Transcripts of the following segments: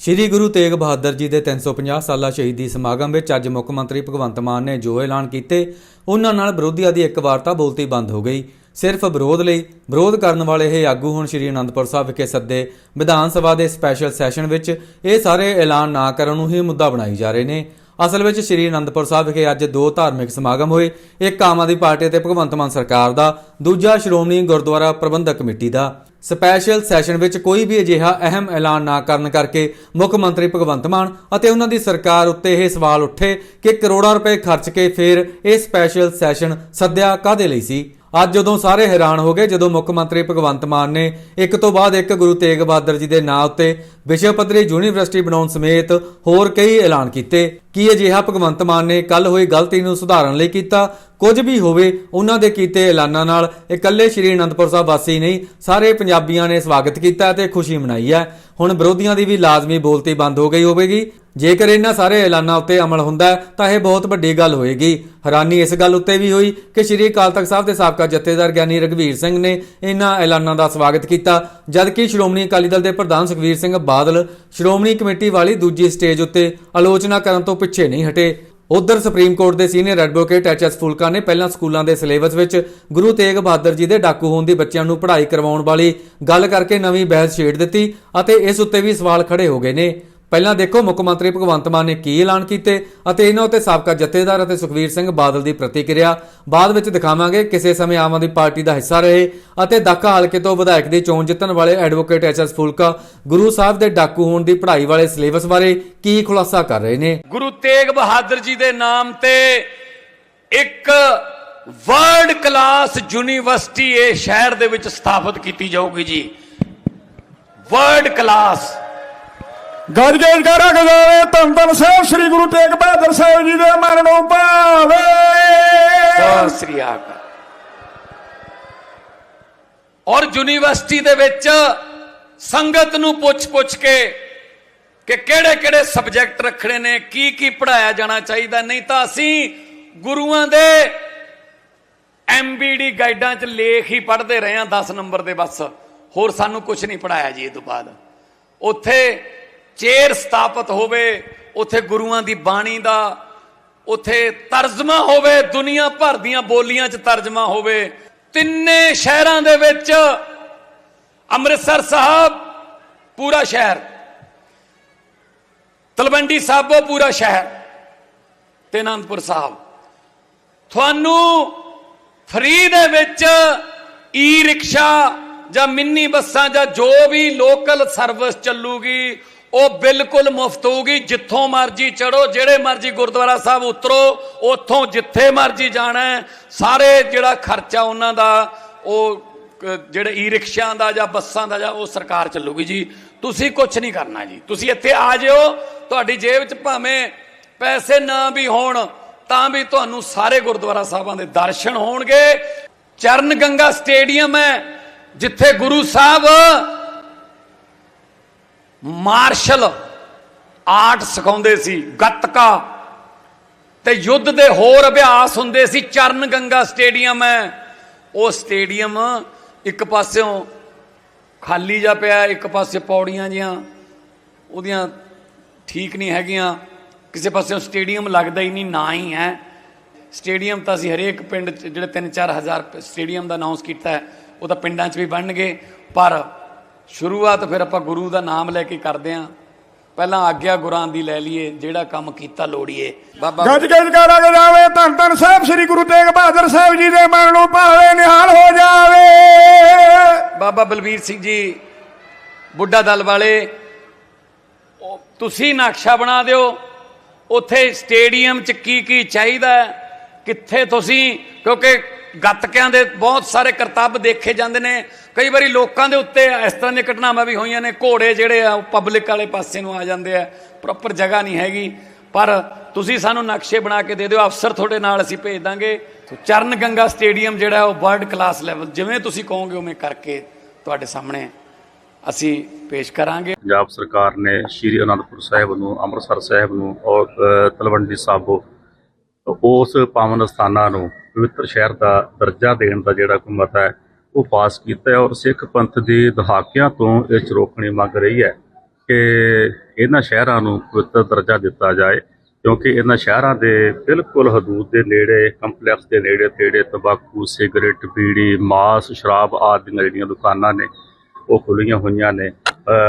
ਸ਼੍ਰੀ ਗੁਰੂ ਤੇਗ ਬਹਾਦਰ ਜੀ ਦੇ 350 ਸਾਲਾ ਸ਼ਹੀਦੀ ਸਮਾਗਮ ਵਿੱਚ ਅੱਜ ਮੁੱਖ ਮੰਤਰੀ ਭਗਵੰਤ ਮਾਨ ਨੇ ਜੋ ਐਲਾਨ ਕੀਤੇ, ਉਹਨਾਂ ਨਾਲ ਵਿਰੋਧੀਆਂ ਦੀ ਇੱਕ ਵਾਰਤਾ ਬੋਲਤੀ ਬੰਦ ਹੋ ਗਈ। ਸਿਰਫ ਵਿਰੋਧ ਲਈ, ਵਿਰੋਧ ਕਰਨ ਵਾਲੇ ਇਹ ਆਗੂ ਹੁਣ ਸ਼੍ਰੀ ਅਨੰਦਪੁਰ ਸਾਹਿਬ ਵਿਖੇ ਸੱਦੇ। ਵਿਧਾਨ ਸਭਾ ਦੇ ਸਪੈਸ਼ਲ ਸੈਸ਼ਨ ਵਿੱਚ ਇਹ ਸਾਰੇ ਐਲਾਨ ਨਾ ਕਰਨ ਨੂੰ ਹੀ ਮੁੱਦਾ ਬਣਾਈ ਜਾ ਰਹੇ ਨੇ। ਅਸਲ ਵਿੱਚ ਸ਼੍ਰੀ ਅਨੰਦਪੁਰ ਸਾਹਿਬ ਵਿਖੇ ਅੱਜ ਦੋ ਧਾਰਮਿਕ ਸਮਾਗਮ ਹੋਏ। ਇੱਕ ਆਮ ਆਦਮੀ ਪਾਰਟੀ ਅਤੇ ਭਗਵੰਤ ਮਾਨ ਸਰਕਾਰ ਦਾ, ਦੂਜਾ ਸ਼੍ਰੋਮਣੀ ਗੁਰਦੁਆਰਾ ਪ੍ਰਬੰਧਕ ਕਮੇਟੀ ਦਾ। ਸਪੈਸ਼ਲ ਸੈਸ਼ਨ ਵਿੱਚ ਕੋਈ ਵੀ ਅਜਿਹਾ ਅਹਿਮ ਐਲਾਨ ਨਾ ਕਰਨ ਕਰਕੇ ਮੁੱਖ ਮੰਤਰੀ ਭਗਵੰਤ ਮਾਨ ਅਤੇ ਉਹਨਾਂ ਦੀ ਸਰਕਾਰ ਉੱਤੇ ਇਹ ਸਵਾਲ ਉੱਠੇ ਕਿ ਕਰੋੜਾਂ ਰੁਪਏ ਖਰਚ ਕੇ ਫਿਰ ਇਹ ਸਪੈਸ਼ਲ ਸੈਸ਼ਨ ਸੱਦਿਆ ਕਾਦੇ ਲਈ ਸੀ? ਅੱਜ ਜਦੋਂ ਸਾਰੇ ਹੈਰਾਨ ਹੋ ਗਏ, ਜਦੋਂ ਮੁੱਖ ਮੰਤਰੀ ਭਗਵੰਤ ਮਾਨ ਨੇ ਇੱਕ ਤੋਂ ਬਾਅਦ ਇੱਕ ਗੁਰੂ ਤੇਗ ਬਹਾਦਰ ਜੀ ਦੇ ਨਾਂ ਉੱਤੇ ਵਿਸ਼ਵ ਪੱਧਰੀ ਯੂਨੀਵਰਸਿਟੀ ਬਣਾਉਣ ਸਮੇਤ ਹੋਰ ਕਈ ਐਲਾਨ ਕੀਤੇ। ਕੀ ਅਜਿਹਾ ਭਗਵੰਤ ਮਾਨ ਨੇ ਕੱਲ ਹੋਈ ਗਲਤੀ ਨੂੰ ਸੁਧਾਰਨ ਲਈ ਕੀਤਾ? ਕੁਝ ਵੀ ਹੋਵੇ, ਉਹਨਾਂ ਦੇ ਕੀਤੇ ਐਲਾਨਾਂ ਨਾਲ ਇਕੱਲੇ ਸ਼੍ਰੀ ਅਨੰਦਪੁਰ ਸਾਹਿਬ ਵਾਸੀ ਨਹੀਂ, ਸਾਰੇ ਪੰਜਾਬੀਆਂ ਨੇ ਸਵਾਗਤ ਕੀਤਾ ਤੇ ਖੁਸ਼ੀ ਮਨਾਈ ਹੈ। ਹੁਣ ਵਿਰੋਧੀਆਂ ਦੀ ਵੀ ਲਾਜ਼ਮੀ ਬੋਲਤੀ ਬੰਦ ਹੋ ਗਈ ਹੋਵੇਗੀ। ਜੇਕਰ ਇਹਨਾਂ ਸਾਰੇ ਐਲਾਨਾਂ ਉੱਤੇ ਅਮਲ ਹੁੰਦਾ ਹੈ, ਤਾਂ ਇਹ ਬਹੁਤ ਵੱਡੀ ਗੱਲ ਹੋਏਗੀ। ਹੈਰਾਨੀ ਇਸ ਗੱਲ ਉੱਤੇ ਵੀ ਹੋਈ ਕਿ ਸ਼੍ਰੀ ਅਕਾਲ ਤਖਤ ਸਾਹਿਬ ਦੇ ਸਾਬਕਾ ਜਥੇਦਾਰ ਗਿਆਨੀ ਰਗਵੀਰ ਸਿੰਘ ਨੇ ਇਹਨਾਂ ਐਲਾਨਾਂ ਦਾ ਸਵਾਗਤ ਕੀਤਾ, ਜਦਕਿ ਸ਼੍ਰੋਮਣੀ ਅਕਾਲੀ ਦਲ ਦੇ ਪ੍ਰਧਾਨ ਸੁਖਵੀਰ ਸਿੰਘ ਬਾਦਲ ਸ਼੍ਰੋਮਣੀ ਕਮੇਟੀ ਵਾਲੀ ਦੂਜੀ ਸਟੇਜ ਉੱਤੇ ਆਲੋਚਨਾ ਕਰਨ ਤੋਂ ਪਿੱਛੇ ਨਹੀਂ ਹਟੇ। ਉਧਰ ਸੁਪਰੀਮ ਕੋਰਟ ਦੇ senior advocate H S Phoolka ਨੇ ਪਹਿਲਾਂ ਸਕੂਲਾਂ ਦੇ ਸਿਲੇਬਸ ਵਿੱਚ ਗੁਰੂ ਤੇਗ ਬਹਾਦਰ ਜੀ ਦੇ ਡਾਕੂ ਹੋਣ ਦੀ ਬੱਚਿਆਂ ਨੂੰ ਪੜ੍ਹਾਈ ਕਰਵਾਉਣ ਵਾਲੀ ਗੱਲ ਕਰਕੇ ਨਵੀਂ ਬਹਿਸ ਛੇੜ ਦਿੱਤੀ ਅਤੇ ਇਸ ਉੱਤੇ ਵੀ ਸਵਾਲ ਖੜੇ ਹੋ ਗਏ ਨੇ। ਪਹਿਲਾਂ ਦੇਖੋ, ਮੁੱਖ ਮੰਤਰੀ ਭਗਵੰਤ ਮਾਨ ਨੇ ਕੀ ਐਲਾਨ ਕੀਤੇ ਅਤੇ ਇਹਨਾਂ ਉੱਤੇ ਸਾਬਕਾ ਜਥੇਦਾਰ ਅਤੇ ਸੁਖਵੀਰ ਸਿੰਘ ਬਾਦਲ ਦੀ ਪ੍ਰਤੀਕਿਰਿਆ। ਬਾਅਦ ਵਿੱਚ ਦਿਖਾਵਾਂਗੇ ਕਿਸੇ ਸਮੇਂ ਆਮ ਆਦਮੀ ਪਾਰਟੀ ਦਾ ਹਿੱਸਾ ਰਹੇ ਅਤੇ ਦਾਖਾ ਹਲਕੇ ਤੋਂ ਵਿਧਾਇਕ ਦੀ ਚੋਣ ਜਿੱਤਣ ਵਾਲੇ advocate H S Phoolka Guru Sahib ਦੇ ਡਾਕੂ ਹੋਣ ਦੀ ਪੜ੍ਹਾਈ ਵਾਲੇ ਸਿਲੇਬਸ ਬਾਰੇ ਕੀ ਖੁਲਾਸਾ ਕਰ ਰਹੇ ਨੇ। ਗੁਰੂ ਤੇਗ ਬਹਾਦਰ ਜੀ ਦੇ ਨਾਮ ਤੇ ਇੱਕ ਵਰਲਡ ਕਲਾਸ ਯੂਨੀਵਰਸਿਟੀ ਇਹ ਸ਼ਹਿਰ ਦੇ ਵਿੱਚ ਸਥਾਪਿਤ ਕੀਤੀ ਜਾਊਗੀ ਜੀ। World class. ਗੱਜ ਕਰਾ ਗਜਾਵੇ ਧੰਨ ਧੰਨ ਸਾਹਿਬ, ਸ੍ਰੀ ਗੁਰੂ ਤੇਗ ਬਹਾਦਰ ਸਾਹਿਬ ਜੀ ਦੇ ਮਰਨੋਂ ਭਾਵੇ। ਸਤਿ ਸ੍ਰੀ ਅਕਾਲ। ਔਰ ਯੂਨੀਵਰਸਿਟੀ ਦੇ ਵਿੱਚ ਸੰਗਤ ਨੂੰ ਪੁੱਛ-ਪੁੱਛ ਕੇ ਕਿ ਕਿਹੜੇ-ਕਿਹੜੇ ਸਬਜੈਕਟ ਰੱਖਣੇ ਨੇ, ਕੀ ਕੀ ਪੜਾਇਆ ਜਾਣਾ ਚਾਹੀਦਾ, ਨਹੀਂ ਤਾਂ ਅਸੀਂ ਗੁਰੂਆਂ ਦੇ ਐਮਬੀਡੀ ਗਾਈਡਾਂ 'ਚ ਲੇਖ ਹੀ ਪੜ੍ਹਦੇ ਰਹੇ ਹਾਂ 10 ਨੰਬਰ ਦੇ ਬਸ। ਹੋਰ ਸਾਨੂੰ ਕੁਝ ਨਹੀਂ ਪੜਾਇਆ ਜੀ ਇਹ ਤੋਂ ਬਾਅਦ। ਉੱਥੇ ਚੇਰ ਸਥਾਪਿਤ ਹੋਵੇ, ਉੱਥੇ ਗੁਰੂਆਂ ਦੀ ਬਾਣੀ ਦਾ, ਉੱਥੇ ਤਰਜਮਾ ਹੋਵੇ, ਦੁਨੀਆ ਭਰ ਦੀਆਂ ਬੋਲੀਆਂ 'ਚ ਤਰਜਮਾ ਹੋਵੇ। ਤਿੰਨੇ ਸ਼ਹਿਰਾਂ ਦੇ ਵਿੱਚ ਅੰਮ੍ਰਿਤਸਰ ਸਾਹਿਬ ਪੂਰਾ ਸ਼ਹਿਰ, ਤਲਵੰਡੀ ਸਾਬੋ ਪੂਰਾ ਸ਼ਹਿਰ ਤੇ ਅਨੰਦਪੁਰ ਸਾਹਿਬ। ਤੁਹਾਨੂੰ ਫ੍ਰੀ ਦੇ ਵਿੱਚ ਈ ਰਿਕਸ਼ਾ ਜਾਂ ਮਿੰਨੀ ਬੱਸਾਂ ਜਾਂ ਜੋ ਵੀ ਲੋਕਲ ਸਰਵਿਸ ਚੱਲੂਗੀ ਉਹ ਬਿਲਕੁਲ ਮੁਫਤ ਹੋਊਗੀ। ਜਿੱਥੋਂ ਮਰਜ਼ੀ ਚੜੋ ਜਿਹੜੇ ਮਰਜ਼ੀ ਗੁਰਦੁਆਰਾ ਸਾਹਿਬ ਉਤਰੋ, ਉੱਥੋਂ ਜਿੱਥੇ ਮਰਜ਼ੀ ਜਾਣਾ ਸਾਰੇ ਜਿਹੜਾ ਖਰਚਾ ਉਹਨਾਂ ਦਾ, ਉਹ ਜਿਹੜੇ ਈ ਰਿਕਸ਼ਿਆਂ ਦਾ ਜਾਂ ਬੱਸਾਂ ਦਾ ਜਾਂ ਉਹ ਸਰਕਾਰ ਚੱਲੂਗੀ ਜੀ। ਤੁਸੀਂ ਕੁਝ ਨਹੀਂ ਕਰਨਾ ਜੀ। ਤੁਸੀਂ ਇੱਥੇ ਆ ਜਿਓ, ਤੁਹਾਡੀ ਜੇਬ 'ਚ ਭਾਵੇਂ ਪੈਸੇ ਨਾ ਵੀ ਹੋਣ, ਤਾਂ ਵੀ ਤੁਹਾਨੂੰ ਸਾਰੇ ਗੁਰਦੁਆਰਾ ਸਾਹਿਬਾਂ ਦੇ ਦਰਸ਼ਨ ਹੋਣਗੇ। ਚਰਨ ਗੰਗਾ ਸਟੇਡੀਅਮ ਹੈ, ਜਿੱਥੇ ਗੁਰੂ ਸਾਹਿਬ ਮਾਰਸ਼ਲ ਆਰਟ ਸਿਖਾਉਂਦੇ ਸੀ, ਗੱਤਕਾ ਤੇ ਯੁੱਧ ਦੇ ਹੋਰ ਅਭਿਆਸ ਹੁੰਦੇ ਸੀ, ਚਰਨ ਗੰਗਾ ਸਟੇਡੀਅਮ ਹੈ। ਉਹ ਸਟੇਡੀਅਮ ਇੱਕ ਪਾਸਿਓਂ ਖਾਲੀ ਜਾ ਪਿਆ, ਇੱਕ ਪਾਸੇ ਪੌੜੀਆਂ ਜੀਆਂ ਉਹਦੀਆਂ ਠੀਕ ਨਹੀਂ ਹੈਗੀਆਂ। ਕਿਸੇ ਪਾਸਿਓਂ ਸਟੇਡੀਅਮ ਲੱਗਦਾ ਹੀ ਨਹੀਂ, ਨਾ ਹੀ ਹੈ। ਸਟੇਡੀਅਮ ਤਾਂ ਅਸੀਂ ਹਰੇਕ ਪਿੰਡ 'ਚ, ਜਿਹੜੇ 3-4000 ਸਟੇਡੀਅਮ ਦਾ ਅਨਾਉਂਸ ਕੀਤਾ ਹੈ, ਉਹ ਤਾਂ ਪਿੰਡਾਂ 'ਚ ਵੀ ਬਣਨਗੇ, ਪਰ ਸ਼ੁਰੂਆਤ ਫਿਰ ਆਪਾਂ ਗੁਰੂ ਦਾ ਨਾਮ ਲੈ ਕੇ ਕਰਦੇ ਆਂ। ਪਹਿਲਾਂ ਆਗਿਆ ਗੁਰਾਂ ਦੀ ਲੈ ਲਈਏ ਜਿਹੜਾ ਕੰਮ ਕੀਤਾ ਲੋੜੀਏ। ਬਾਬਾ ਗੱਜ ਗੱਜ ਕਰਾ ਗਜਾਵੇ ਧੰਨ ਧੰਨ ਸਾਹਿਬ ਸ੍ਰੀ ਗੁਰੂ ਤੇਗ ਬਹਾਦਰ ਸਾਹਿਬ ਜੀ ਦੇ ਮਰਨੋਂ ਭਾਵੇ ਨਿਹਾਲ ਹੋ ਜਾਵੇ। ਬਾਬਾ ਬਲਬੀਰ ਸਿੰਘ ਜੀ ਬੁੱਢਾ ਦਲ ਵਾਲੇ ਤੁਸੀਂ ਨਕਸ਼ਾ ਬਣਾ ਦਿਓ। ਉੱਥੇ ਸਟੇਡੀਅਮ 'ਚ ਕੀ ਕੀ ਚਾਹੀਦਾ ਕਿੱਥੇ ਤੁਸੀਂ ਕਿਉਂਕਿ ਗੱਤਕਿਆਂ ਦੇ ਬਹੁਤ ਸਾਰੇ ਕਰਤੱਵ ਦੇਖੇ ਜਾਂਦੇ ਨੇ। ਕਈ ਵਾਰੀ ਲੋਕਾਂ ਦੇ ਉੱਤੇ ਇਸ ਤਰ੍ਹਾਂ ਦੀਆਂ ਘਟਨਾਵਾਂ ਵੀ ਹੋਈਆਂ ਨੇ। ਘੋੜੇ ਜਿਹੜੇ ਆ, ਉਹ ਪਬਲਿਕ ਵਾਲੇ ਪਾਸੇ ਨੂੰ ਆ ਜਾਂਦੇ ਆ। ਪ੍ਰੋਪਰ ਜਗ੍ਹਾ ਨਹੀਂ ਹੈਗੀ। ਪਰ ਤੁਸੀਂ ਸਾਨੂੰ ਨਕਸ਼ੇ ਬਣਾ ਕੇ ਦੇ ਦਿਓ। ਅਫਸਰ ਤੁਹਾਡੇ ਨਾਲ ਅਸੀਂ ਭੇਜ ਦਾਂਗੇ। ਚਰਨ ਗੰਗਾ ਸਟੇਡੀਅਮ ਜਿਹੜਾ, ਉਹ ਵਰਲਡ ਕਲਾਸ ਲੈਵਲ ਜਿਵੇਂ ਤੁਸੀਂ ਕਹੋਗੇ ਉਵੇਂ ਕਰਕੇ ਤੁਹਾਡੇ ਸਾਹਮਣੇ ਅਸੀਂ ਪੇਸ਼ ਕਰਾਂਗੇ। ਪੰਜਾਬ ਸਰਕਾਰ ਨੇ ਸ਼੍ਰੀ ਅਨੰਦਪੁਰ ਸਾਹਿਬ ਨੂੰ, ਅੰਮ੍ਰਿਤਸਰ ਸਾਹਿਬ ਨੂੰ ਔਰ ਤਲਵੰਡੀ ਸਾਬੋ ਉਸ ਪਾਵਨ ਸਥਾਨਾਂ ਨੂੰ ਪਵਿੱਤਰ ਸ਼ਹਿਰ ਦਾ ਦਰਜਾ ਦੇਣ ਦਾ ਜਿਹੜਾ ਕੋਈ ਮਤਾ ਹੈ, ਉਹ ਪਾਸ ਕੀਤਾ ਹੈ ਔਰ ਸਿੱਖ ਪੰਥ ਦੀ ਦਹਾਕਿਆਂ ਤੋਂ ਇਹ ਚਰੋਕਣੀ ਮੰਗ ਰਹੀ ਹੈ ਕਿ ਇਹਨਾਂ ਸ਼ਹਿਰਾਂ ਨੂੰ ਪਵਿੱਤਰ ਦਰਜਾ ਦਿੱਤਾ ਜਾਏ, ਕਿਉਂਕਿ ਇਹਨਾਂ ਸ਼ਹਿਰਾਂ ਦੇ ਬਿਲਕੁਲ ਹਦੂਦ ਦੇ ਨੇੜੇ, ਕੰਪਲੈਕਸ ਦੇ ਨੇੜੇ, ਤੇੜੇ, ਤੰਬਾਕੂ, ਸਿਗਰਟ, ਬੀੜੀ, ਮਾਸ, ਸ਼ਰਾਬ ਆਦਿ ਦੀਆਂ ਜਿਹੜੀਆਂ ਦੁਕਾਨਾਂ ਨੇ, ਉਹ ਖੁੱਲੀਆਂ ਹੋਈਆਂ ਨੇ।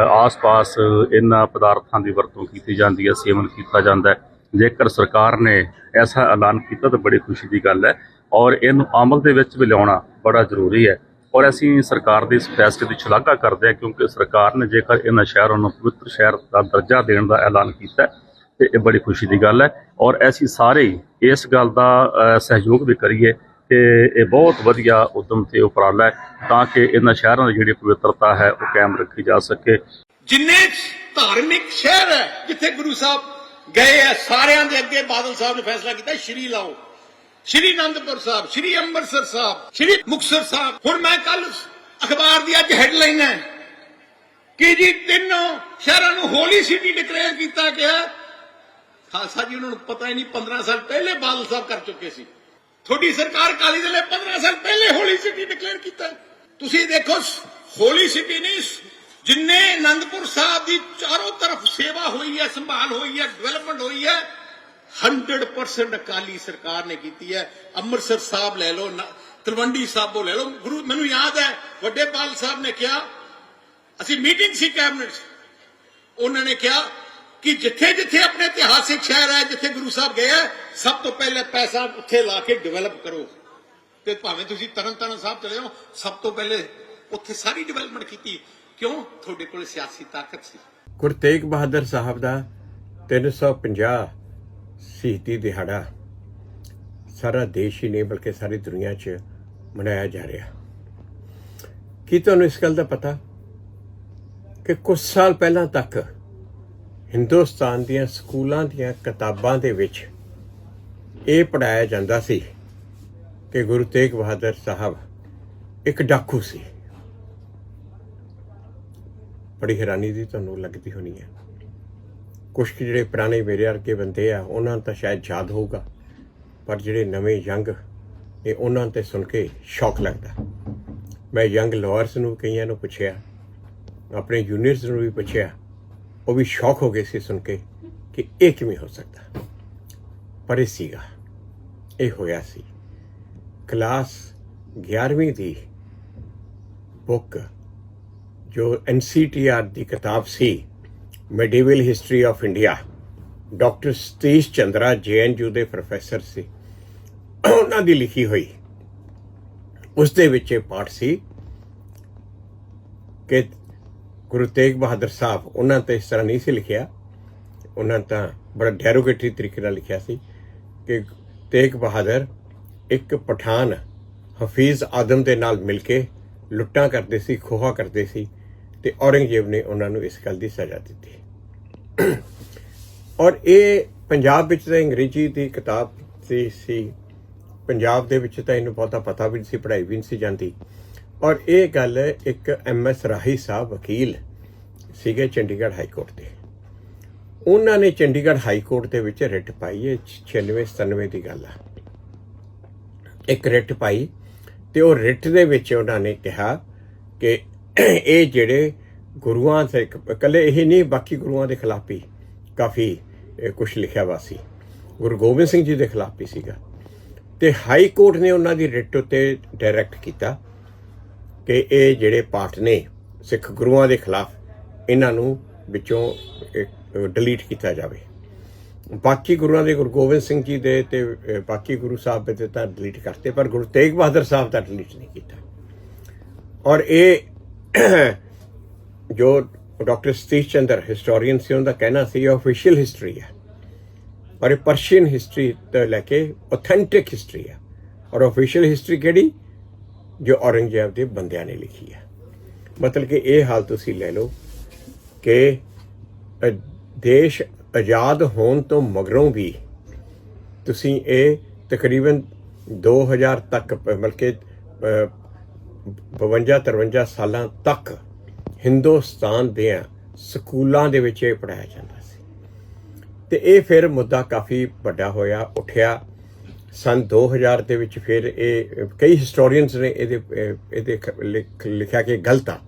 ਆਸ-ਪਾਸ ਇਹਨਾਂ ਪਦਾਰਥਾਂ ਦੀ ਵਰਤੋਂ ਕੀਤੀ ਜਾਂਦੀ ਹੈ, ਸੇਵਨ ਕੀਤਾ ਜਾਂਦਾ ਹੈ। ਜੇਕਰ ਸਰਕਾਰ ਨੇ ਐਸਾ ਐਲਾਨ ਕੀਤਾ ਤਾਂ ਬੜੀ ਖੁਸ਼ੀ ਦੀ ਗੱਲ ਹੈ ਔਰ ਇਹਨੂੰ ਅਮਲ ਦੇ ਵਿੱਚ ਵੀ ਲਿਆਉਣਾ ਬੜਾ ਜ਼ਰੂਰੀ ਹੈ। ਔਰ ਅਸੀਂ ਸਰਕਾਰ ਦੇ ਇਸ ਫੈਸਲੇ ਦੀ ਸ਼ਲਾਘਾ ਕਰਦੇ ਹਾਂ ਕਿਉਂਕਿ ਸਰਕਾਰ ਨੇ ਜੇਕਰ ਇਹਨਾਂ ਸ਼ਹਿਰਾਂ ਨੂੰ ਪਵਿੱਤਰ ਸ਼ਹਿਰ ਦਾ ਦਰਜਾ ਦੇਣ ਦਾ ਐਲਾਨ ਕੀਤਾ ਹੈ, ਤੇ ਇਹ ਬੜੀ ਖੁਸ਼ੀ ਦੀ ਗੱਲ ਹੈ। ਔਰ ਅਸੀਂ ਸਾਰੇ ਇਸ ਗੱਲ ਦਾ ਸਹਿਯੋਗ ਵੀ ਕਰੀਏ ਕਿ ਇਹ ਬਹੁਤ ਵਧੀਆ ਉਦਮ ਤੇ ਉਪਰਾਲਾ ਹੈ ਤਾਂ ਕਿ ਇਹਨਾਂ ਸ਼ਹਿਰਾਂ ਦੀ ਜਿਹੜੀ ਪਵਿੱਤਰਤਾ ਹੈ ਉਹ ਕਾਇਮ ਰੱਖੀ ਜਾ ਸਕੇ। ਜਿੰਨੇ ਧਾਰਮਿਕ ਸ਼ਹਿਰ ਹੈ ਜਿੱਥੇ ਗੁਰੂ ਸਾਹਿਬ ਗਏ ਸਾਰਿਆਂ ਦੇ ਅੱਗੇ ਬਾਦਲ ਸਾਹਿਬ ਨੇ ਫੈਸਲਾ ਕੀਤਾ, ਸ਼੍ਰੀ ਲਾਓ ਸ਼੍ਰੀ ਅਨੰਦਪੁਰ ਸਾਹਿਬ, ਸ਼੍ਰੀ ਅੰਮ੍ਰਿਤਸਰ ਸਾਹਿਬ, ਸ਼੍ਰੀ ਮੁਕਤਸਰ ਸਾਹਿਬ। ਹੁਣ ਮੈਂ ਕੱਲ ਅਖਬਾਰ ਦੀ ਅੱਜ ਹੈਡਲਾਈਨ ਹੈ ਕਿ ਜੀ ਤਿੰਨੋਂ ਸ਼ਹਿਰਾਂ ਨੂੰ ਹੋਲੀ ਸਿਟੀ ਡਿਕਲੇਅਰ ਕੀਤਾ ਗਿਆ। ਖਾਲਸਾ ਜੀ, ਉਹਨਾਂ ਨੂੰ ਪਤਾ ਹੀ ਨਹੀਂ 15 ਸਾਲ ਪਹਿਲੇ ਬਾਦਲ ਸਾਹਿਬ ਕਰ ਚੁੱਕੇ ਸੀ। ਤੁਹਾਡੀ ਸਰਕਾਰ ਕਾਲੀ ਦਲ ਨੇ 15 ਸਾਲ ਪਹਿਲੇ ਹੋਲੀ ਸਿਟੀ ਡਿਕਲੇਅਰ ਕੀਤਾ। ਤੁਸੀਂ ਦੇਖੋ ਹੋਲੀ ਸਿਟੀ ਨਹੀਂ ਜਿੰਨੇ ਆਨੰਦਪੁਰ ਸਾਹਿਬ ਦੀ ਚਾਰੋਂ ਤਰਫ ਸੇਵਾ ਹੋਈ ਹੈ, ਸੰਭਾਲ ਹੋਈ ਹੈ ਡਿਵੈਲਪਮੈਂਟ ਹੋਈ ਹੈ 100% ਅਕਾਲੀ ਸਰਕਾਰ ਨੇ ਕੀਤੀ ਹੈ। ਅੰਮ੍ਰਿਤਸਰ ਸਾਹਿਬ ਲੈ ਲਓ ਤਲਵੰਡੀ ਸਾਬੋ ਲੈ ਲਓ। ਗੁਰੂ ਮੈਨੂੰ ਯਾਦ ਹੈ, ਵੱਡੇ ਪਾਲ ਸਾਹਿਬ ਨੇ ਕਿਹਾ, ਅਸੀਂ ਮੀਟਿੰਗ ਸੀ ਕੈਬਨਿਟ 'ਚ। ਉਹਨਾਂ ਨੇ ਕਿਹਾ ਕਿ ਜਿੱਥੇ ਜਿੱਥੇ ਆਪਣੇ ਇਤਿਹਾਸਿਕ ਸ਼ਹਿਰ ਹੈ, ਜਿੱਥੇ ਗੁਰੂ ਸਾਹਿਬ ਗਏ ਹੈ, ਸਭ ਤੋਂ ਪਹਿਲੇ ਪੈਸਾ ਉੱਥੇ ਲਾ ਕੇ ਡਿਵੈਲਪ ਕਰੋ। ਤੇ ਭਾਵੇਂ ਤੁਸੀਂ ਤਰਨਤਾਰਨ ਸਾਹਿਬ ਚਲੇ ਜਾਓ, ਸਭ ਤੋਂ ਪਹਿਲੇ ਉੱਥੇ ਸਾਰੀ ਡਿਵੈਲਪਮੈਂਟ ਕੀਤੀ। ਕਿਉਂ ਤੁਹਾਡੇ ਕੋਲ ਸਿਆਸੀ ਤਾਕਤ ਸੀ? ਗੁਰੂ ਤੇਗ ਬਹਾਦਰ ਸਾਹਿਬ ਦਾ 350 ਸ਼ਹੀਦੀ ਦਿਹਾੜਾ ਸਾਰਾ ਦੇਸ਼ ਹੀ ਨਹੀਂ, ਬਲਕਿ ਸਾਰੀ ਦੁਨੀਆ 'ਚ ਮਨਾਇਆ ਜਾ ਰਿਹਾ। ਕੀ ਤੁਹਾਨੂੰ ਇਸ ਗੱਲ ਦਾ ਪਤਾ ਕਿ ਕੁਝ ਸਾਲ ਪਹਿਲਾਂ ਤੱਕ ਹਿੰਦੁਸਤਾਨ ਦੀਆਂ ਸਕੂਲਾਂ ਦੀਆਂ ਕਿਤਾਬਾਂ ਦੇ ਵਿੱਚ ਇਹ ਪੜਾਇਆ ਜਾਂਦਾ ਸੀ ਕਿ ਗੁਰੂ ਤੇਗ ਬਹਾਦਰ ਸਾਹਿਬ ਇੱਕ ਡਾਕੂ ਸੀ? ਬੜੀ ਹੈਰਾਨੀ ਦੀ ਤੁਹਾਨੂੰ ਲੱਗਦੀ ਹੋਣੀ ਹੈ। ਕੁਝ ਕੁ ਜਿਹੜੇ ਪੁਰਾਣੇ ਮੇਰੇ ਵਰਗੇ ਬੰਦੇ ਆ, ਉਹਨਾਂ ਨੂੰ ਤਾਂ ਸ਼ਾਇਦ ਯਾਦ ਹੋਊਗਾ, ਪਰ ਜਿਹੜੇ ਨਵੇਂ ਯੰਗ ਨੇ, ਉਹਨਾਂ ਤੇ ਸੁਣ ਕੇ ਸ਼ੌਕ ਲੱਗਦਾ। ਮੈਂ ਯੰਗ ਲਾਇਰਸ ਨੂੰ ਕਈਆਂ ਨੂੰ ਪੁੱਛਿਆ, ਆਪਣੇ ਜੂਨੀਅਰਸ ਨੂੰ ਵੀ ਪੁੱਛਿਆ, ਉਹ ਵੀ ਸ਼ੌਕ ਹੋ ਗਏ ਸੀ ਸੁਣ ਕੇ ਕਿ ਇਹ ਕਿਵੇਂ ਹੋ ਸਕਦਾ। ਪਰ ਇਹ ਸੀਗਾ, ਇਹ ਹੋਇਆ ਸੀ। ਕਲਾਸ 11ਵੀਂ ਦੀ ਬੁੱਕ ਜੋ NCTR ਦੀ ਕਿਤਾਬ ਸੀ medieval history of India doctor Satish Chandra JNU ਦੇ ਪ੍ਰੋਫੈਸਰ ਸੀ, ਉਹਨਾਂ ਦੀ ਲਿਖੀ ਹੋਈ। ਉਸ ਦੇ ਵਿੱਚ ਇਹ ਪਾਠ ਸੀ ਕਿ ਗੁਰੂ ਤੇਗ ਬਹਾਦਰ ਸਾਹਿਬ ਉਹਨਾਂ ਤੇ ਇਸ ਤਰ੍ਹਾਂ ਨਹੀਂ ਸੀ ਲਿਖਿਆ, ਉਹਨਾਂ ਤਾਂ ਬੜਾ ਡੈਰੋਗੇਟਰੀ ਤਰੀਕੇ ਨਾਲ ਲਿਖਿਆ ਸੀ ਕਿ ਤੇਗ ਬਹਾਦਰ ਇੱਕ ਪਠਾਨ ਹਫੀਜ਼ ਆਦਮ ਦੇ ਨਾਲ ਮਿਲ ਕੇ ਲੁੱਟਾਂ ਕਰਦੇ ਸੀ, ਖੋਹਾ ਕਰਦੇ ਸੀ ਤੇ ਔਰੰਗਜ਼ੇਬ ਨੇ ਉਹਨਾਂ ਨੂੰ ਇਸ ਗੱਲ ਦੀ ਸਜ਼ਾ ਦਿੱਤੀ। ਔਰ ਇਹ ਪੰਜਾਬ ਵਿੱਚ ਤਾਂ ਅੰਗਰੇਜ਼ੀ ਦੀ ਕਿਤਾਬ ਸੀ ਸੀ। ਪੰਜਾਬ ਦੇ ਵਿੱਚ ਤਾਂ ਇਹਨੂੰ ਬਹੁਤਾ ਪਤਾ ਵੀ ਨਹੀਂ ਸੀ, ਪੜ੍ਹਾਈ ਵੀ ਨਹੀਂ ਸੀ ਜਾਂਦੀ। ਔਰ ਇਹ ਗੱਲ ਇੱਕ ਐਮ ਐਸ ਰਾਹੀ ਸਾਹਿਬ ਵਕੀਲ ਸੀਗੇ ਚੰਡੀਗੜ੍ਹ ਹਾਈ ਕੋਰਟ ਦੇ। ਉਹਨਾਂ ਨੇ ਚੰਡੀਗੜ੍ਹ ਹਾਈ ਕੋਰਟ ਦੇ ਵਿੱਚ ਰਿਟ ਪਾਈ ਹੈ 96 97 ਦੀ ਗੱਲ ਆ। ਇੱਕ ਰਿਟ ਪਾਈ ਤੇ ਉਹ ਰਿਟ ਦੇ ਵਿੱਚ ਉਹਨਾਂ ਨੇ ਕਿਹਾ ਕਿ ਇਹ ਜਿਹੜੇ ਗੁਰੂਆਂ ਦੇ ਇਕੱਲੇ ਇਹ ਨਹੀਂ, ਬਾਕੀ ਗੁਰੂਆਂ ਦੇ ਖਿਲਾਫ ਵੀ ਕਾਫੀ ਕੁਝ ਲਿਖਿਆ ਵਾ ਸੀ। ਗੁਰੂ ਗੋਬਿੰਦ ਸਿੰਘ ਜੀ ਦੇ ਖਿਲਾਫ ਵੀ ਸੀਗਾ। ਤੇ ਹਾਈ ਕੋਰਟ ਨੇ ਉਹਨਾਂ ਦੀ ਰਿਟ ਉੱਤੇ ਡਾਇਰੈਕਟ ਕੀਤਾ ਕਿ ਇਹ ਜਿਹੜੇ ਪਾਠ ਨੇ, ਸਿੱਖ ਗੁਰੂਆਂ ਦੇ ਖਿਲਾਫ ਇਹਨਾਂ ਨੂੰ ਵਿੱਚੋਂ ਡਿਲੀਟ ਕੀਤਾ ਜਾਵੇ। ਬਾਕੀ ਗੁਰੂਆਂ ਦੇ ਗੁਰੂ ਗੋਬਿੰਦ ਸਿੰਘ ਜੀ ਦੇ ਤੇ ਬਾਕੀ ਗੁਰੂ ਸਾਹਿਬ ਦੇ ਤਾਂ ਡਿਲੀਟ ਕਰਤੇ, ਪਰ ਗੁਰੂ ਤੇਗ ਬਹਾਦਰ ਸਾਹਿਬ ਦਾ ਡਿਲੀਟ ਨਹੀਂ ਕੀਤਾ। ਔਰ ਇਹ ਜੋ ਡਾਕਟਰ ਸਤੀਸ਼ ਚੰਦਰ ਹਿਸਟੋਰੀਅਨ ਸੀ, ਉਹਦਾ ਕਹਿਣਾ ਸੀ, ਇਹ ਅਫੀਸ਼ੀਅਲ ਹਿਸਟਰੀ ਹੈ। ਪਰ ਇਹ ਪਰਸ਼ੀਅਨ ਹਿਸਟਰੀ ਤੋਂ ਲੈ ਕੇ ਆਥੈਂਟਿਕ ਹਿਸਟਰੀ ਹੈ। ਔਰ ਅਫੀਸ਼ੀਅਲ ਹਿਸਟਰੀ ਕਿਹੜੀ? ਜੋ ਔਰੰਗਜ਼ੇਬ ਦੇ ਬੰਦਿਆਂ ਨੇ ਲਿਖੀ ਹੈ। ਮਤਲਬ ਕਿ ਇਹ ਹਾਲ ਤੁਸੀਂ ਲੈ ਲਓ ਕਿ ਦੇਸ਼ ਆਜ਼ਾਦ ਹੋਣ ਤੋਂ ਮਗਰੋਂ ਵੀ ਤੁਸੀਂ ਇਹ ਤਕਰੀਬਨ 2000 ਤੱਕ ਪ- ਬਲਕਿ ਅ, 52 53 ਸਾਲਾਂ ਤੱਕ ਹਿੰਦੁਸਤਾਨ ਦੇ ਸਕੂਲਾਂ ਦੇ ਵਿੱਚ ਇਹ ਪੜਾਇਆ ਜਾਂਦਾ ਸੀ। ਤੇ ਇਹ ਫਿਰ ਮੁੱਦਾ ਕਾਫੀ ਵੱਡਾ ਹੋਇਆ ਉੱਠਿਆ। ਸਨ 2000 ਦੇ ਵਿੱਚ ਫਿਰ ਇਹ ਕਈ ਹਿਸਟੋਰੀਅਨਸ ਨੇ ਇਹਦੇ ਇਹਦੇ ਲਿਖ- ਲਿਖਿਆ ਕਿ ਗਲਤ ਆ।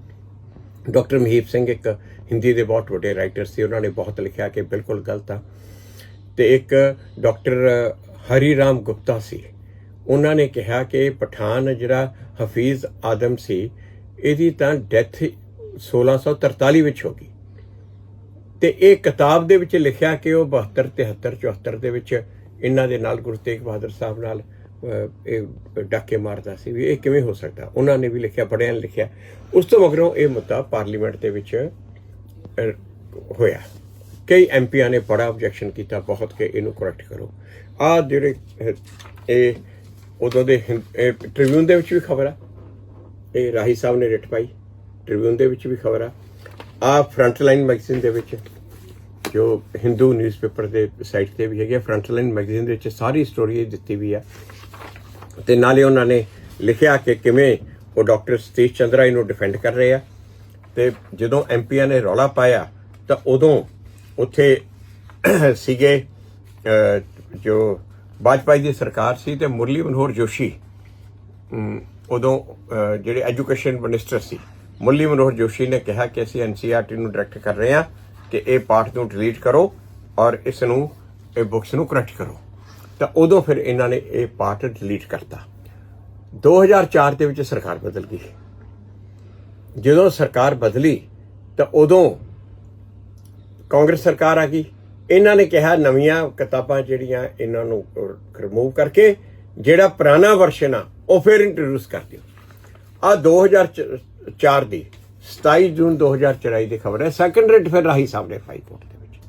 ਡਾਕਟਰ ਮਹੀਪ ਸਿੰਘ ਇੱਕ ਹਿੰਦੀ ਦੇ ਬਹੁਤ ਵੱਡੇ ਰਾਈਟਰ ਸੀ ਉਹਨਾਂ ਨੇ ਬਹੁਤ ਲਿਖਿਆ ਕਿ ਬਿਲਕੁਲ ਗਲਤ ਆ। ਤੇ ਇੱਕ ਡਾਕਟਰ ਹਰੀ ਰਾਮ ਗੁਪਤਾ ਸੀ। ਉਹਨਾਂ ਨੇ ਕਿਹਾ ਕਿ ਪਠਾਨ ਜਿਹੜਾ ਹਫੀਜ਼ ਆਦਮ ਸੀ, ਇਹਦੀ ਤਾਂ ਡੈਥ 1643 ਵਿੱਚ ਹੋ ਗਈ। ਤੇ ਇਹ ਕਿਤਾਬ ਦੇ ਵਿੱਚ ਲਿਖਿਆ ਕਿ ਉਹ 72 73 74 ਦੇ ਵਿੱਚ ਇਹਨਾਂ ਦੇ ਨਾਲ ਗੁਰੂ ਤੇਗ ਬਹਾਦਰ ਸਾਹਿਬ ਨਾਲ ਇਹ ਡਾਕੇ ਮਾਰਦਾ ਸੀ ਵੀ ਇਹ ਕਿਵੇਂ ਹੋ ਸਕਦਾ। ਉਹਨਾਂ ਨੇ ਵੀ ਲਿਖਿਆ ਬੜਿਆਂ ਨੇ ਲਿਖਿਆ। ਉਸ ਤੋਂ ਮਗਰੋਂ ਇਹ ਮੁੱਦਾ ਪਾਰਲੀਮੈਂਟ ਦੇ ਵਿੱਚ ਹੋਇਆ ਕਈ ਐਮਪੀਆਂ ਨੇ ਬੜਾ ਆਬਜੈਕਸ਼ਨ ਕੀਤਾ, ਬਹੁਤ ਕਿ ਇਹਨੂੰ ਕਰੈਕਟ ਕਰੋ। ਆ ਜਿਹੜੇ, ਇਹ ਉਦੋਂ ਦੇ ਟ੍ਰਿਬਿਊਨ ਦੇ ਵਿੱਚ ਵੀ ਖਬਰ ਆ। ਇਹ ਰਾਹੀ ਸਾਹਿਬ ਨੇ ਰਿਟ ਪਾਈ। ਟ੍ਰਿਬਿਊਨ ਦੇ ਵਿੱਚ ਵੀ ਖਬਰ ਆ। ਆ ਫਰੰਟ ਲਾਈਨ ਮੈਗਜ਼ੀਨ ਦੇ ਵਿੱਚ, ਜੋ ਹਿੰਦੂ ਨਿਊਜ਼ਪੇਪਰ ਦੇ ਸਾਈਟ ਤੇ ਵੀ ਹੈਗੀ ਫਰੰਟ ਲਾਈਨ ਮੈਗਜ਼ੀਨ ਦੇ ਵਿੱਚ ਸਾਰੀ ਸਟੋਰੀ ਦਿੱਤੀ ਵੀ ਆ। ਤੇ ਨਾਲੇ ਉਹਨਾਂ ਨੇ ਲਿਖਿਆ ਕਿ ਕਿਵੇਂ ਉਹ ਡਾਕਟਰ ਸਤੀਸ਼ ਚੰਦਰਾ ਇਹਨੂੰ ਡਿਫੈਂਡ ਕਰ ਰਹੇ ਆ। ਤੇ ਜਦੋਂ ਐਮਪੀਆਂ ਨੇ ਰੌਲਾ ਪਾਇਆ, ਤਾਂ ਉਦੋਂ ਉੱਥੇ ਸੀਗੇ ਜੋ ਵਾਜਪਾਈ ਦੀ ਸਰਕਾਰ ਸੀ ਤੇ ਮੁਰਲੀ ਮਨੋਹਰ ਜੋਸ਼ੀ ਉਦੋਂ ਜਿਹੜੇ ਐਜੂਕੇਸ਼ਨ ਮਿਨਿਸਟਰ ਸੀ, ਮੁਰਲੀ ਮਨੋਹਰ ਜੋਸ਼ੀ ਨੇ ਕਿਹਾ ਕਿ ਅਸੀਂ ਐਨਸੀਆਰਟੀ ਨੂੰ ਡਾਇਰੈਕਟ ਕਰ ਰਹੇ ਹਾਂ ਕਿ ਇਹ ਪਾਠ ਨੂੰ ਡਿਲੀਟ ਕਰੋ ਔਰ ਇਸ ਨੂੰ, ਇਹ ਬੁక్స్ ਨੂੰ ਕਰੈਕਟ ਕਰੋ। ਤਾਂ ਉਦੋਂ ਫਿਰ ਇਹਨਾਂ ਨੇ ਇਹ ਪਾਠ ਡਿਲੀਟ ਕਰਤਾ। 2004 ਦੇ ਵਿੱਚ ਸਰਕਾਰ ਬਦਲ ਗਈ। ਜਦੋਂ ਸਰਕਾਰ ਬਦਲੀ ਤਾਂ ਉਦੋਂ ਕਾਂਗਰਸ ਸਰਕਾਰ ਆ ਗਈ। ਇਹਨਾਂ ਨੇ ਕਿਹਾ ਨਵੀਆਂ ਕਿਤਾਬਾਂ ਜਿਹੜੀਆਂ ਇਹਨਾਂ ਨੂੰ ਰਿਮੂਵ ਕਰਕੇ ਜਿਹੜਾ ਪੁਰਾਣਾ ਵਰਸ਼ਨ ਆ, ਉਹ ਫਿਰ ਇੰਟਰੋਡਿਊਸ ਕਰ ਦਿਓ। ਆ 2004 ਦੀ 27 ਜੂਨ 2024 ਦੀ ਖਬਰ ਹੈ। ਸੈਕੰਡ ਰੇਟ ਫਿਰ ਰਾਹੀ ਸਾਹਿਬ ਨੇ ਪਾਈ ਕੋਰਟ ਦੇ ਵਿੱਚ।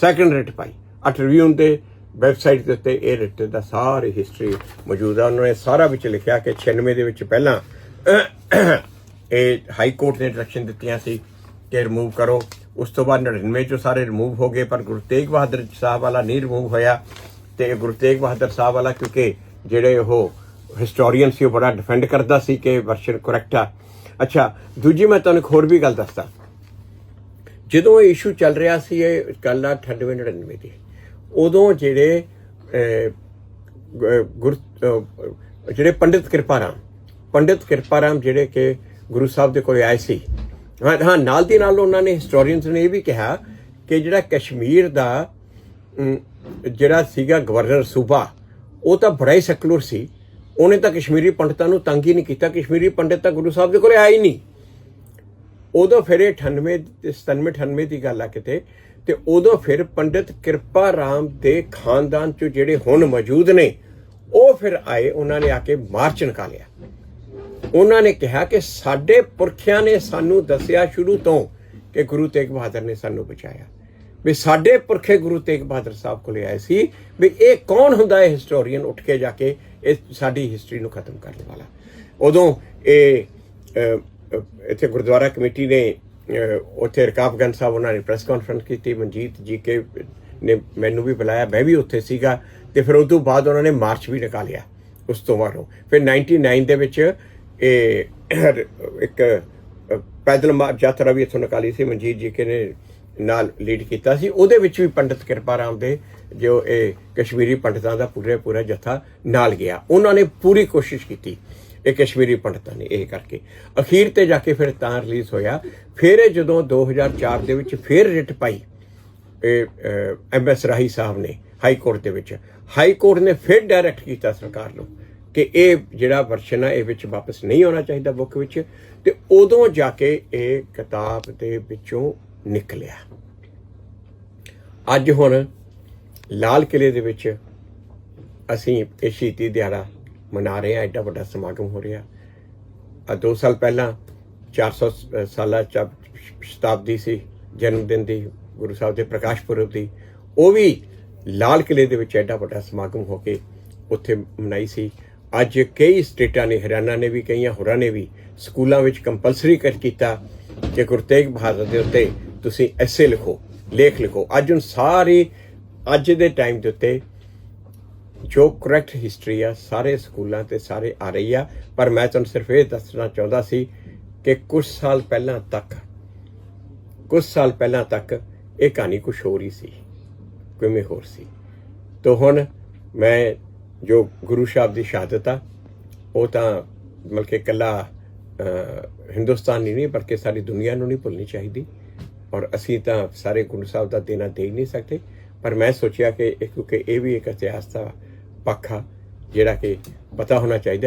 ਸੈਕੰਡ ਰੇਟ ਪਾਈ। ਆ ਟ੍ਰਿਬਿਊਨ ਦੇ ਵੈਬਸਾਈਟ ਦੇ ਉੱਤੇ ਇਹ ਰਿਟ ਦਾ ਸਾਰੀ ਹਿਸਟਰੀ ਮੌਜੂਦ ਆ। ਉਹਨਾਂ ਨੇ ਸਾਰਾ ਵਿੱਚ ਲਿਖਿਆ ਕਿ 96 ਦੇ ਵਿੱਚ ਪਹਿਲਾਂ ਇਹ ਹਾਈ ਕੋਰਟ ਨੇ ਡਾਇਰੈਕਸ਼ਨ ਦਿੱਤੀਆਂ ਸੀ ਕਿ ਰਿਮੂਵ ਕਰੋ। ਉਸ ਤੋਂ ਬਾਅਦ 99 ਚੋਂ ਸਾਰੇ ਰਿਮੂਵ ਹੋ ਗਏ, ਪਰ ਗੁਰੂ ਤੇਗ ਬਹਾਦਰ ਸਾਹਿਬ ਵਾਲਾ ਨਹੀਂ ਰਿਮੂਵ ਹੋਇਆ। ਤੇ ਗੁਰੂ ਤੇਗ ਬਹਾਦਰ ਸਾਹਿਬ ਵਾਲਾ ਕਿਉਂਕਿ ਜਿਹੜੇ ਉਹ ਹਿਸਟੋਰੀਅਨ ਸੀ, ਉਹ ਬੜਾ ਡਿਫੈਂਡ ਕਰਦਾ ਸੀ ਕਿ ਵਰਸ਼ਨ ਕਰੈਕਟ ਆ। ਅੱਛਾ, ਦੂਜੀ ਮੈਂ ਤੁਹਾਨੂੰ ਇੱਕ ਹੋਰ ਵੀ ਗੱਲ ਦੱਸਦਾ। ਜਦੋਂ ਇਹ ਇਸ਼ੂ ਚੱਲ ਰਿਹਾ ਸੀ, ਇਹ ਗੱਲ ਆ 98 99 ਦੀ, ਉਦੋਂ ਜਿਹੜੇ ਗੁਰ ਜਿਹੜੇ ਪੰਡਿਤ ਕਿਰਪਾਰਾਮ ਪੰਡਿਤ ਕਿਰਪਾਰਾਮ ਜਿਹੜੇ ਕਿ ਗੁਰੂ ਸਾਹਿਬ ਦੇ ਕੋਲ ਆਏ ਸੀ ਹਾਂ ਹਾਂ, ਨਾਲ ਦੀ ਨਾਲ ਉਹਨਾਂ ਨੇ ਹਿਸਟੋਰੀਅਨਸ ਨੇ ਇਹ ਵੀ ਕਿਹਾ ਕਿ ਜਿਹੜਾ ਕਸ਼ਮੀਰ ਦਾ ਜਿਹੜਾ ਸੀਗਾ ਗਵਰਨਰ ਸੂਬਾ, ਉਹ ਤਾਂ ਬੜਾ ਹੀ ਸੈਕੂਲਰ ਸੀ। ਉਹਨੇ ਤਾਂ ਕਸ਼ਮੀਰੀ ਪੰਡਤਾਂ ਨੂੰ ਤੰਗ ਹੀ ਨਹੀਂ ਕੀਤਾ। ਕਸ਼ਮੀਰੀ ਪੰਡਿਤ ਤਾਂ ਗੁਰੂ ਸਾਹਿਬ ਦੇ ਕੋਲੇ ਆਏ ਹੀ ਨਹੀਂ। ਉਦੋਂ ਫਿਰ ਇਹ 98 ਤੇ 97 98 ਦੀ ਗੱਲ ਆ ਕਿਤੇ, ਤੇ ਉਦੋਂ ਫਿਰ ਪੰਡਿਤ ਕਿਰਪਾ ਰਾਮ ਦੇ ਖਾਨਦਾਨ 'ਚੋਂ ਜਿਹੜੇ ਹੁਣ ਮੌਜੂਦ ਨੇ, ਉਹ ਫਿਰ ਆਏ, ਉਹਨਾਂ ਨੇ ਆ ਕੇ ਮਾਰਚ ਨਿਕਾਲਿਆ। ਉਹਨਾਂ ਨੇ ਕਿਹਾ ਕਿ ਸਾਡੇ ਪੁਰਖਿਆਂ ਨੇ ਸਾਨੂੰ ਦੱਸਿਆ ਸ਼ੁਰੂ ਤੋਂ ਕਿ ਗੁਰੂ ਤੇਗ ਬਹਾਦਰ ਨੇ ਸਾਨੂੰ ਬਚਾਇਆ। ਵੀ ਸਾਡੇ ਪੁਰਖੇ ਗੁਰੂ ਤੇਗ ਬਹਾਦਰ ਸਾਹਿਬ ਕੋਲੇ ਆਏ ਸੀ ਵੀ ਇਹ ਕੌਣ ਹੁੰਦਾ ਹੈ ਹਿਸਟੋਰੀਅਨ ਉੱਠ ਕੇ ਜਾ ਕੇ ਇਹ ਸਾਡੀ ਹਿਸਟਰੀ ਨੂੰ ਖਤਮ ਕਰਨ ਵਾਲਾ। ਉਦੋਂ ਇਹ ਇੱਥੇ ਗੁਰਦੁਆਰਾ ਕਮੇਟੀ ਨੇ ਅਹ, ਉੱਥੇ ਰਕਾਬਗੰਜ ਸਾਹਿਬ ਉਹਨਾਂ ਨੇ ਪ੍ਰੈਸ ਕਾਨਫਰੰਸ ਕੀਤੀ ਮਨਜੀਤ ਜੀ ਕੇ ਨੇ ਮੈਨੂੰ ਵੀ ਬੁਲਾਇਆ ਮੈਂ ਵੀ ਉੱਥੇ ਸੀਗਾ ਤੇ ਫਿਰ ਉਸ ਤੋਂ ਬਾਅਦ ਉਹਨਾਂ ਨੇ ਮਾਰਚ ਵੀ ਨਿਕਾਲਿਆ ਉਸ ਤੋਂ ਬਾਅਦੋਂ। ਫਿਰ 99 ਦੇ ਵਿੱਚ ਇਹ ਇੱਕ ਪੈਦਲ ਮਾਰ ਯਾਤਰਾ ਵੀ ਇੱਥੋਂ ਨਿਕਾਲੀ ਸੀ, ਮਨਜੀਤ ਜੀ ਕੇ ਨੇ ਨਾਲ ਲੀਡ ਕੀਤਾ ਸੀ। ਉਹਦੇ ਵਿੱਚ ਵੀ ਪੰਡਿਤ ਕਿਰਪਾ ਰਾਮ ਦੇ, ਜੋ ਇਹ ਕਸ਼ਮੀਰੀ ਪੰਡਤਾਂ ਦਾ ਪੂਰੇ ਪੂਰਾ ਜਥਾ ਨਾਲ ਗਿਆ। ਉਹਨਾਂ ਨੇ ਪੂਰੀ ਕੋਸ਼ਿਸ਼ ਕੀਤੀ, ਇਹ ਕਸ਼ਮੀਰੀ ਪੰਡਤਾਂ ਨੇ ਇਹ ਕਰਕੇ। ਅਖੀਰ ਤੇ ਜਾ ਕੇ ਫਿਰ ਤਾਂ ਰਿਲੀਜ਼ ਹੋਇਆ। ਫਿਰ ਇਹ ਜਦੋਂ 2004 ਦੇ ਵਿੱਚ ਫਿਰ ਰਿਟ ਪਾਈ, ਇਹ ਐਮਐਸ ਰਾਹੀ ਸਾਹਿਬ ਨੇ ਹਾਈ ਕੋਰਟ ਦੇ ਵਿੱਚ। ਹਾਈ ਕੋਰਟ ਨੇ ਫਿਰ ਡਾਇਰੈਕਟ ਕੀਤਾ ਸਰਕਾਰ ਨੂੰ। ਕਿ ਇਹ ਜਿਹੜਾ ਵਰਸ਼ਨ ਹੈ ਇਹ ਵਿੱਚ ਵਾਪਸ ਨਹੀਂ ਆਉਣਾ ਚਾਹੀਦਾ ਬੁੱਕ ਵਿੱਚ, ਤੇ ਉਦੋਂ ਜਾ ਕੇ ਇਹ ਕਿਤਾਬ ਦੇ ਵਿੱਚੋਂ ਨਿਕਲਿਆ। ਅੱਜ ਹੁਣ ਲਾਲ ਕਿਲੇ ਦੇ ਵਿੱਚ ਅਸੀਂ ਇਹ ਸ਼ਹੀਦੀ ਦਿਹਾੜਾ ਮਨਾ ਰਹੇ ਹਾਂ, ਐਡਾ ਵੱਡਾ ਸਮਾਗਮ ਹੋ ਰਿਹਾ। ਆ 2 ਸਾਲ ਪਹਿਲਾਂ 400 ਸ- ਸਾਲਾ ਚ ਸ਼ਤਾਬਦੀ ਸੀ ਜਨਮ ਦਿਨ ਦੀ, ਗੁਰੂ ਸਾਹਿਬ ਦੇ ਪ੍ਰਕਾਸ਼ ਪੁਰਬ ਦੀ। ਉਹ ਵੀ ਲਾਲ ਕਿਲੇ ਦੇ ਵਿੱਚ ਐਡਾ ਵੱਡਾ ਸਮਾਗਮ ਹੋ ਕੇ ਉੱਥੇ ਮਨਾਈ ਸੀ। ਅੱਜ ਕਈ ਸਟੇਟਾਂ ਨੇ, ਹਰਿਆਣਾ ਨੇ ਵੀ, ਕਈਆਂ ਹੋਰਾਂ ਨੇ ਵੀ ਸਕੂਲਾਂ ਵਿੱਚ ਕੰਪਲਸਰੀ ਕਰ ਕੀਤਾ। ਕਿ ਗੁਰੂ ਤੇਗ ਬਹਾਦਰ ਦੇ ਉੱਤੇ ਤੁਸੀਂ ਐਸੇ ਲਿਖੋ, ਲੇਖ ਲਿਖੋ, ਅੱਜ ਹੁਣ ਸਾਰੀ, ਅੱਜ ਦੇ ਟਾਈਮ ਦੇ ਉੱਤੇ ਜੋ ਕਰੈਕਟ ਹਿਸਟਰੀ ਆ, ਸਾਰੇ ਸਕੂਲਾਂ ਤੇ ਸਾਰੇ ਆ ਰਹੀ ਆ। ਪਰ ਮੈਂ ਤੁਹਾਨੂੰ ਸਿਰਫ ਇਹ ਦੱਸਣਾ ਚਾਹੁੰਦਾ ਸੀ ਕਿ ਕੁਝ ਸਾਲ ਪਹਿਲਾਂ ਤੱਕ, ਕੁਝ ਸਾਲ ਪਹਿਲਾਂ ਤੱਕ ਇਹ ਕਹਾਣੀ ਕੁਝ ਹੋਰ ਹੀ ਸੀ, ਕਿਵੇਂ ਹੋਰ ਸੀ। ਤੋ ਹੁਣ ਮੈਂ ਜੋ ਗੁਰੂ ਸਾਹਿਬ ਦੀ ਸ਼ਹਾਦਤ ਆ, ਉਹ ਤਾਂ ਮਤਲਬ ਕਿ ਇਕੱਲਾ ਹਿੰਦੁਸਤਾਨ ਨਹੀਂ, ਬਲਕਿ ਸਾਰੀ ਦੁਨੀਆ ਨੂੰ ਨਹੀਂ ਭੁੱਲਣੀ ਚਾਹੀਦੀ। ਔਰ ਅਸੀਂ ਤਾਂ ਸਾਰੇ ਗੁਰੂ ਸਾਹਿਬ ਦਾ ਦੇਣਾ ਦੇ ਹੀ ਨਹੀਂ ਸਕਦੇ। ਪਰ ਮੈਂ ਸੋਚਿਆ ਕਿ ਕਿਉਂਕਿ ਇਹ ਵੀ ਇੱਕ ਇਤਿਹਾਸ ਦਾ ਪੱਖ ਆ, ਜਿਹੜਾ ਕਿ ਪਤਾ ਹੋਣਾ ਚਾਹੀਦਾ